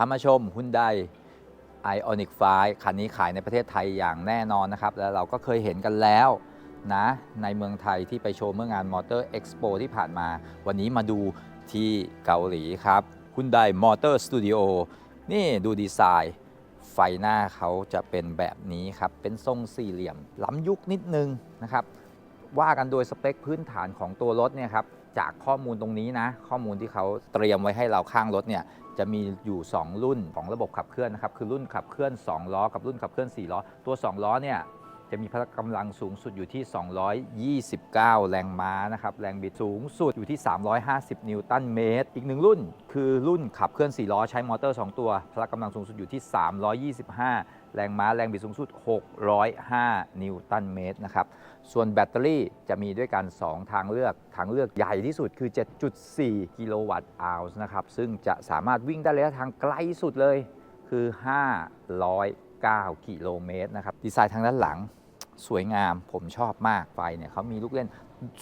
พามาชม Hyundai Ioniq 5คันนี้ขายในประเทศไทยอย่างแน่นอนนะครับ แล้วเราก็เคยเห็นกันแล้วนะในเมืองไทยที่ไปโชว์เมื่องาน Motor Expo ที่ผ่านมา วันนี้มาดูที่เกาหลีครับ Hyundai Motor Studio นี่ดูดีไซน์ ไฟหน้าเขาจะเป็นแบบนี้ครับ เป็นทรงสี่เหลี่ยม ล้ำยุคนิดนึงนะครับ ว่ากันโดยสเปคพื้นฐานของตัวรถเนี่ยครับจากข้อมูลตรงนี้นะ ข้อมูลที่เขาเตรียมไว้ให้เราข้างรถเนี่ย จะมีอยู่ 2 รุ่นของระบบขับเคลื่อนนะครับ คือรุ่นขับเคลื่อน 2 ล้อ กับรุ่นขับเคลื่อน 4 ล้อ ตัว 2 ล้อเนี่ยจะมีพละกำลังสูงสุดอยู่ที่ 229 แรงม้านะครับ แรงบิดสูงสุดอยู่ที่ 350 นิวตันเมตร อีกหนึ่งรุ่น คือรุ่นขับเคลื่อน 4 ล้อ ใช้มอเตอร์ 2 ตัว พละกำลังสูงสุดอยู่ที่ 325 แรงม้า แรงบิดสูงสุด 605 นิวตันเมตรนะครับ ส่วนแบตเตอรี่จะมีด้วยกัน 2 ทางเลือก ทางเลือกใหญ่ที่สุดคือ 7.4 กิโลวัตต์อาวส์นะครับ ซึ่งจะสามารถวิ่งได้ระยะทางไกลสุดเลยคือ 509 กิโลเมตรนะครับ ดีไซน์ทางด้านหลังสวยงามผมชอบมากไฟเนี่ยเขามีลูกเล่น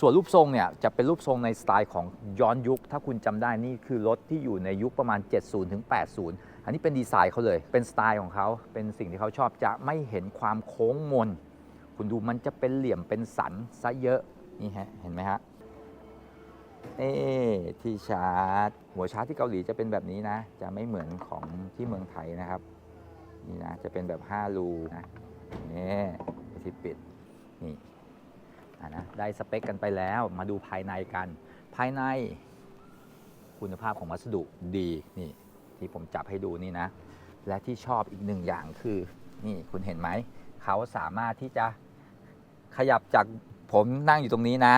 ส่วนรูปทรงเนี่ยจะเป็นรูปทรงในสไตล์ของย้อนยุค ถ้าคุณจำได้นี่คือรถที่อยู่ในยุคประมาณ 70ถึง80 อันนี้เป็นดีไซน์เขาเลย เป็นสไตล์ของเขาเป็นสิ่งที่เขาชอบจะไม่เห็นความโค้งมน คุณดูมันจะเป็นเหลี่ยมเป็นสันซะเยอะนี่ฮะเห็นไหมฮะเอ๊ที่ชาร์จ หัวชาร์จที่เกาหลีจะเป็นแบบนี้นะ จะไม่เหมือนของที่เมืองไทยนะครับ นี่นะ จะเป็นแบบ 5 รูนะนี่ที่ปิดนี่อะนะได้สเปคกันไปแล้วมาดูภายในกัน ภายในคุณภาพของวัสดุดีนี่ที่ผมจับให้ดูนี่นะ และที่ชอบอีกหนึ่งอย่างคือ นี่คุณเห็นไหม เขาสามารถที่จะ ขยับจากผมนั่งอยู่ตรงนี้นะ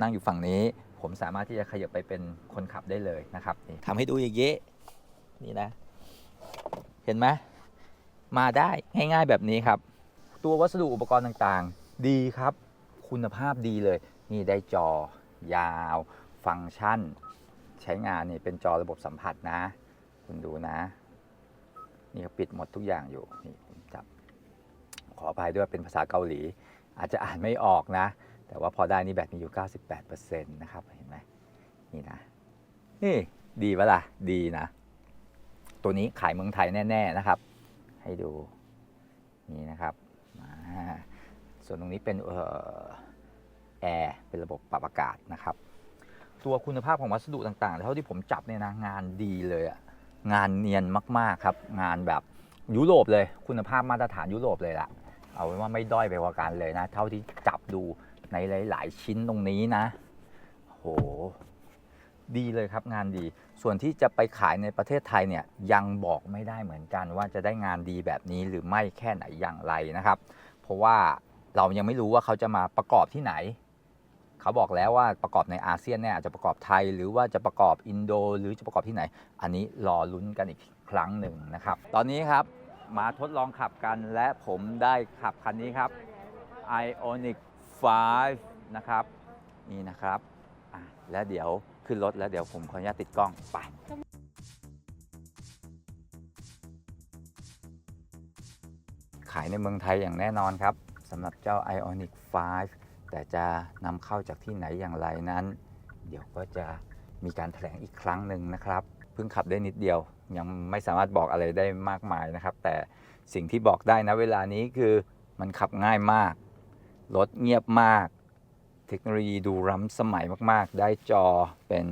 นั่งอยู่ฝั่งนี้ ผมสามารถที่จะขยับไปเป็นคนขับได้เลยนะครับนี่ทำให้ดูอย่างนี้นี่นะ เห็นไหมมาได้ง่าย ๆแบบนี้ครับ ตัววัสดุอุปกรณ์ต่างๆ ดีครับ คุณภาพดีเลย นี่ได้จอยาว ฟังก์ชัน ใช้งานนี่เป็นจอระบบสัมผัสนะ คุณดูนะ นี่เขาปิดหมดทุกอย่างอยู่นี่ผมจับขออภัยด้วยเป็นภาษาเกาหลี อาจจะอ่านไม่ออกนะ แต่ว่าพอได้นี่แบตมีอยู่ 98%นะครับเห็นไหมนี่นะ นี่ดีปะล่ะดีนะ ตัวนี้ขายเมืองไทยแน่ ๆนะครับ ให้ดูนี่นะครับส่วนตรงนี้เป็นออแอร์เป็นระบบปรับอากาศนะครับ ตัวคุณภาพของวัสดุต่างๆ เท่าที่ผมจับเนี่ยนะงานดีเลยอะงานเนียนมากๆครับ งานแบบยุโรปเลย คุณภาพมาตรฐานยุโรปเลยล่ะ เอาเป็นว่าไม่ด้อยไปกว่ากันเลยนะ เท่าที่จับดูในหลาย ๆ ชิ้นตรงนี้นะโหดีเลยครับงานดี ส่วนที่จะไปขายในประเทศไทยเนี่ยยังบอกไม่ได้เหมือนกันว่าจะได้งานดีแบบนี้หรือไม่แค่ไหนอย่างไรนะครับ เพราะว่าเรายังไม่รู้ว่าเขาจะมาประกอบที่ไหน เขาบอกแล้วว่าประกอบในอาเซียนเนี่ยอาจจะประกอบไทยหรือว่าจะประกอบอินโด หรือจะประกอบที่ไหน อันนี้รอลุ้นกันอีกครั้งหนึ่งนะครับ ตอนนี้ครับ มาทดลองขับกัน และผมได้ขับคันนี้ครับ Ionic 5 นะครับ นี่นะครับแล้วเดี๋ยวขึ้นรถแล้วเดี๋ยวผมขออนุญาตติดกล้องไปขายในเมืองไทยอย่างแน่นอนครับสำหรับเจ้า Ionic 5 แต่จะนำเข้าจากที่ไหนอย่างไรนั้น เดี๋ยวก็จะมีการแถลงอีกครั้งหนึ่งนะครับ พิ่งขับได้นิดเดียว ยังไม่สามารถบอกอะไรได้มากมายนะครับ แต่สิ่งที่บอกได้นะเวลานี้คือมันขับง่ายมาก รถเงียบมาก เทคโนโลยีดูล้ำสมัยมากๆ ได้จอเป็น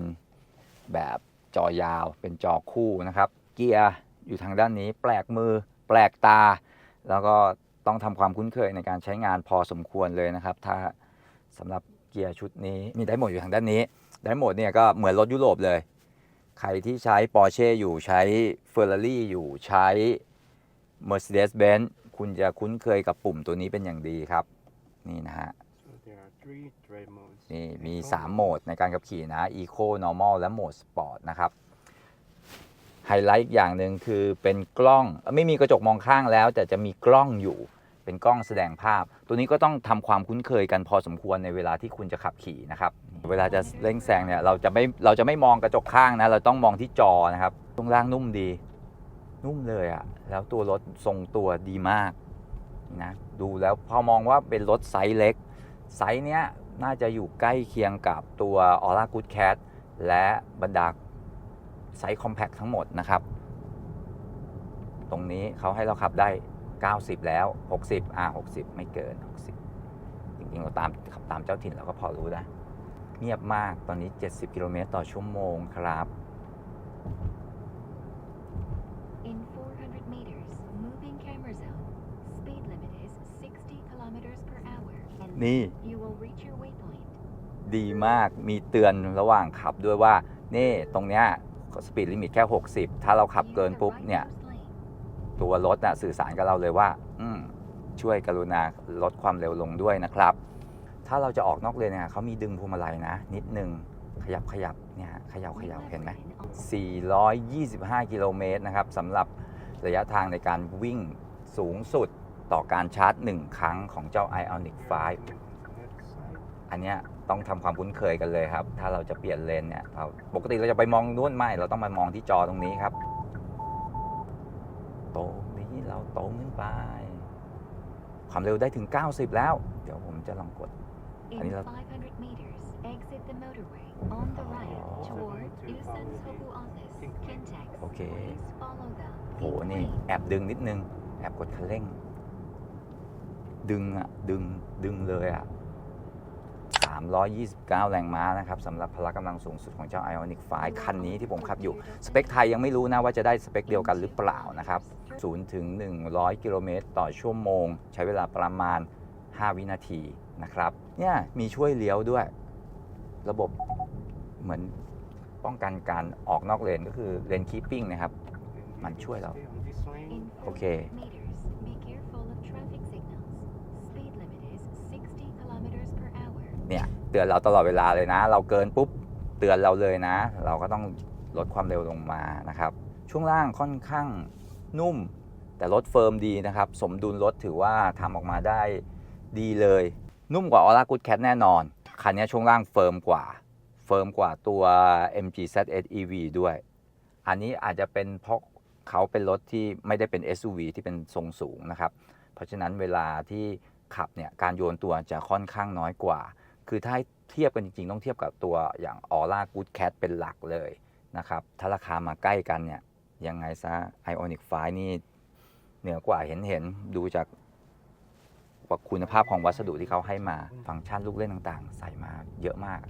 แบบจอยาว เป็นจอคู่นะครับ เกียร์อยู่ทางด้านนี้ แปลกมือ แปลกตา แล้วก็ต้องทำความคุ้นเคยในการใช้งานพอสมควรเลยนะครับ ถ้าสำหรับเกียร์ชุดนี้มีไดโหมดอยู่ทางด้านนี้ไดโหมดเนี่ยก็เหมือนรถยุโรปเลย ใครที่ใช้ Porsche อยู่ใช้ Ferrari อยู่ใช้ Mercedes-Benz คุณจะคุ้นเคยกับปุ่มตัวนี้เป็นอย่างดีครับ นี่นะฮะ So there are three drive modes. นี่มี Eco, 3โหมดในการขับขี่นะ Eco Normal และโหมด Sport นะครับไฮไลท์อีกอย่างหนึ่งคือเป็นกล้องเอ่อไม่มีกระจกมองข้างแล้ว แต่จะมีกล้องอยู่ เป็นกล้องแสดงภาพ ตัวนี้ก็ต้องทำความคุ้นเคยกันพอสมควรในเวลาที่คุณจะขับขี่นะครับเวลาจะเร่งแซงเนี่ยเราจะไม่เราจะไม่มองกระจกข้างนะเราต้องมองที่จอนะครับตรงล่างนุ่มดี นุ่มเลยอะแล้วตัวรถทรงตัวดีมากนะดูแล้วพอมองว่าเป็นรถไซส์เล็ก ไซส์เนี้ยน่าจะอยู่ใกล้เคียงกับตัว Aura Good Cat และบรรดาไซส์คอมแพคทั้งหมดนะครับ ตรงนี้เขาให้เราขับได้ 90 แล้ว 60อ่า60 ไม่เกิน 60 จริงๆเราตามขับตามเจ้าถิ่นเราก็พอรู้นะ เงียบมากตอนนี้ 70 กิโลเมตรต่อชั่วโมงครับ In 400 meters, moving camera zone. Speed limit is 60 kilometers per hour. And นี่ you will reach your waypoint. ดีมากมีเตือนระหว่างขับด้วยว่า นี่ตรงเนี้ยสปีดลิมิตแค่ 60 ถ้าเราขับ Use เกิน the ปุ๊บ right เนี่ย first lane. ตัวรถนะสื่อสารกับเราเลยว่า อืช่วยกรุณาลดความเร็วลงด้วยนะครับ ถ้าเราจะออกนอกเลนเนี่ยเขามีดึงพวงมาลัยนะ นิดนึงขยับขยับเนี่ยขยับขยับเห็นไหม425 กิโลเมตรนะครับสำหรับระยะทางในการวิ่งสูงสุดต่อการชาร์จ 1 ครั้งของเจ้า Ionic 5 อันเนี้ยต้องทำความคุ้นเคยกันเลยครับ ถ้าเราจะเปลี่ยนเลนเนี่ยเราปกติเราจะไปมองนู่นไม่ เราต้องมามองที่จอตรงนี้ครับ ตรงนี้เราตรงขึ้นไป ความเร็วได้ถึง 90 แล้ว เดี๋ยวผมจะลองกด In Ani lang- 500 meters, exit the motorway on the right Oh. toward Seventy-two Usan pounds. Sohu office, Think. Kintex. Okay. Please follow the โห pink นี่ lane. แอบดึงนิดนึง แอบกดคันเร่ง ดึงอะดึงดึงเลยอะ 329 แรงม้านะครับสำหรับพละกำลังสูงสุดของเจ้า Ionic 5 คันนี้ที่ผมขับอยู่ สเปคไทยยังไม่รู้นะว่าจะได้สเปคเดียวกันหรือเปล่านะครับ0ถึง100 กิโลเมตรต่อชั่วโมง ใช้เวลาประมาณ 5 วินาทีนะครับเนี่ยมีช่วยเลี้ยวด้วย ระบบเหมือนป้องกันการออกนอกเลนก็คือเลนคีปปิ้งนะครับ And Man you ช่วยเรา stay on this lane. In Okay. 400 meters, be careful of traffic signals. Speed limit is 60 kilometers per hour. เนี่ยเตือนเราตลอดเวลาเลยนะ เราเกินปุ๊บเตือนเราเลยนะ เราก็ต้องลดความเร็วลงมานะครับ ช่วงล่างค่อนข้างนุ่ม แต่รถเฟิร์มดีนะครับ สมดุลรถถือว่าทำออกมาได้ดีเลย นุ่มกว่า Aura Good Cat แน่นอน คันนี้ช่วงล่างเฟิร์มกว่า เฟิร์มกว่าตัว MG ZS EV ด้วย อันนี้อาจจะเป็นเพราะเขาเป็นรถที่ไม่ได้เป็น SUV ที่เป็นทรงสูงนะครับ เพราะฉะนั้นเวลาที่ขับเนี่ยการโยนตัวจะค่อนข้างน้อยกว่า คือถ้าเทียบกันจริงๆ ต้องเทียบกับตัวอย่าง Aura Good Cat เป็นหลักเลยนะครับ ถ้าราคามาใกล้กันเนี่ย ยังไงซะ Ionic 5นี่เหนือกว่าเห็นเห็นๆดูจากคุณภาพของวัสดุที่เขาให้มา ฟังก์ชันลูกเล่นต่างๆ ใส่มาเยอะมาก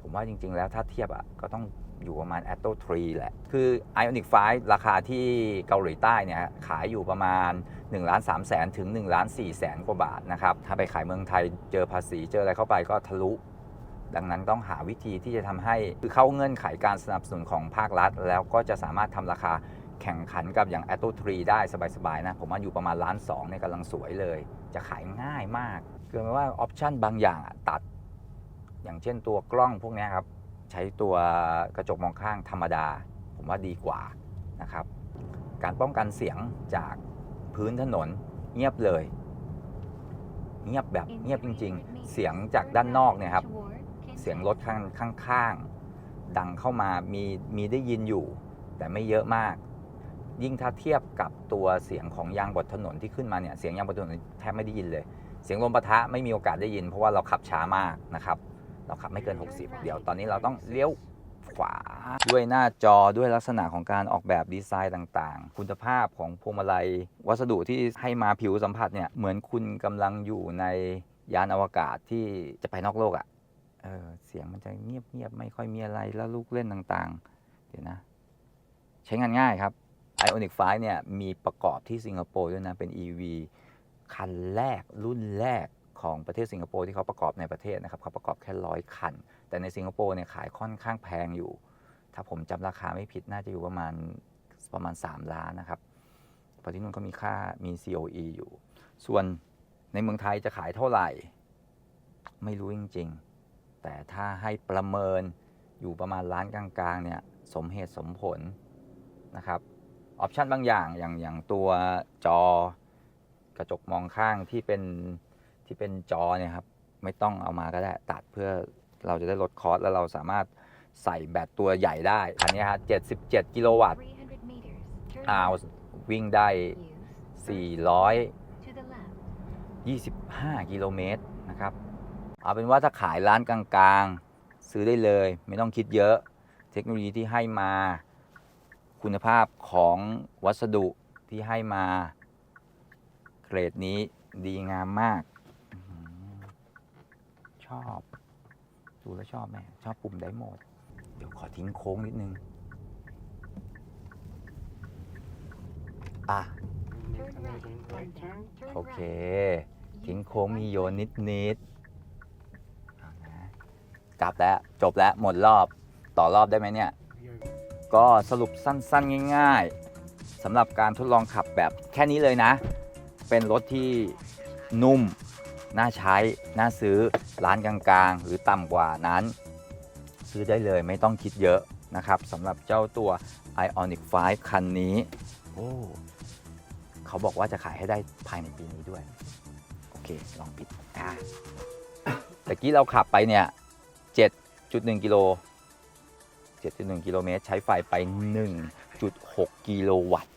ผมว่าจริง ๆ แล้วถ้าเทียบอะก็ต้อง อยู่ประมาณ Atto 3แหละ คือ Ionic 5 ราคาที่เกาหลีใต้เนี่ยขายอยู่ประมาณ1ล้าน3แสนถึง1ล้าน4แสนกว่าบาทนะครับ ถ้าไปขายเมืองไทยเจอภาษีเจออะไรเข้าไปก็ทะลุ ดังนั้นต้องหาวิธีที่จะทำให้คือเข้าเงื่อนไขการสนับสนุนของภาครัฐ แล้วก็จะสามารถทำราคาแข่งขันกับอย่าง Atto 3ได้สบายๆนะ ผมว่าอยู่ประมาณล้านสองเนี่ยกำลังสวยเลย จะขายง่ายมากคือหมายว่าออปชันบางอย่างตัด อย่างเช่นตัวกล้องพวกนี้ครับ ใช้ตัวกระจกมองข้างธรรมดา ผมว่าดีกว่านะครับ การป้องกันเสียงจากพื้นถนนเงียบเลย เงียบแบบ In เงียบจริง300 meters, ๆเสียงจากด้านนอกเนี่ยครับ toward Kintex. เสียงรถข้างข้างๆดังเข้ามามีมีได้ยินอยู่ แต่ไม่เยอะมาก ยิ่งถ้าเทียบกับตัวเสียงของยางบนถนนที่ขึ้นมาเนี่ยเสียงยางบนถนนแทบไม่ได้ยินเลย เสียงลมปะทะไม่มีโอกาสได้ยิน เพราะว่าเราขับช้ามากนะครับ เราขับไม่เกิน 60 เดี๋ยวตอนนี้เราต้องเลี้ยวขวา ด้วยหน้าจอด้วยลักษณะของการออกแบบดีไซน์ต่างๆ คุณภาพของพวงมาลัย วัสดุที่ให้มาผิวสัมผัสเนี่ยเหมือนคุณกำลังอยู่ในยานอวกาศที่จะไปนอกโลกอะ่ะเออเสียงมันจะเงียบๆไม่ค่อยมีอะไรแล้วลูกเล่นต่างๆ เดี๋ยวนะ ใช้งานง่ายครับ Ionic 5เนี่ยมีประกอบที่สิงคโปร์ด้วยนะ เป็น EV คันแรกรุ่นแรก ของประเทศสิงคโปร์ที่เขาประกอบในประเทศนะครับเขาประกอบแค่ร้อยคัน แต่ในสิงคโปร์เนี่ยขายค่อนข้างแพงอยู่ ถ้าผมจำราคาไม่ผิดน่าจะอยู่ประมาณประมาณ 3 ล้านนะครับเพราะที่นู่นก็มีค่ามี COE อยู่ ส่วนในเมืองไทยจะขายเท่าไหร่ ไม่รู้จริง ๆ แต่ถ้าให้ประเมินอยู่ประมาณล้านกลางๆเนี่ยสมเหตุสมผลนะครับออปชันบางอย่างอย่างอย่างตัวจอกระจกมองข้างที่เป็น ที่เป็นจอเนี่ยครับไม่ต้องเอามาก็ได้ตัดเพื่อเราจะได้ลดคอสแล้วเราสามารถใส่แบตตัวใหญ่ได้อันนี้ฮะ77 กิโลวัตต์300 meters, turn อ้าว left. วิ่งได้ Use first 400 to the left. 25 กิโลเมตรนะครับ เอาเป็นว่าถ้าขายร้านกลางๆ ซื้อได้เลยไม่ต้องคิดเยอะ เทคโนโลยีที่ให้มาคุณภาพของวัสดุที่ให้มา เกรดนี้ดีงามมากอื้อหือ ชอบ ดูแล้วชอบไหมชอบปุ่มไดโหมด เดี๋ยวขอทิ้งโค้งนิดนึง อะ โอเค ทิ้งโค้งมีโยนนิดนิดกลับแล้ว จบแล้ว หมดรอบ ต่อรอบได้ไหมเนี่ย ก็สรุปสั้นๆ ง่าย ๆสำหรับการทดลองขับแบบแค่นี้เลยนะ เป็นรถที่นุ่ม น่าใช้ น่าซื้อร้านกลางๆ หรือต่ำกว่านั้น ซื้อได้เลยไม่ต้องคิดเยอะนะครับสำหรับเจ้าตัว Ionic 5 คันนี้โอ้เขาบอกว่าจะขายให้ได้ภายในปีนี้ด้วย โอเค ลองปิดอะตะกี้เราขับไปเนี่ย 7.1 กิโล 7.1 กิโลเมตร ใช้ไฟไป 1.6 กิโลวัตต์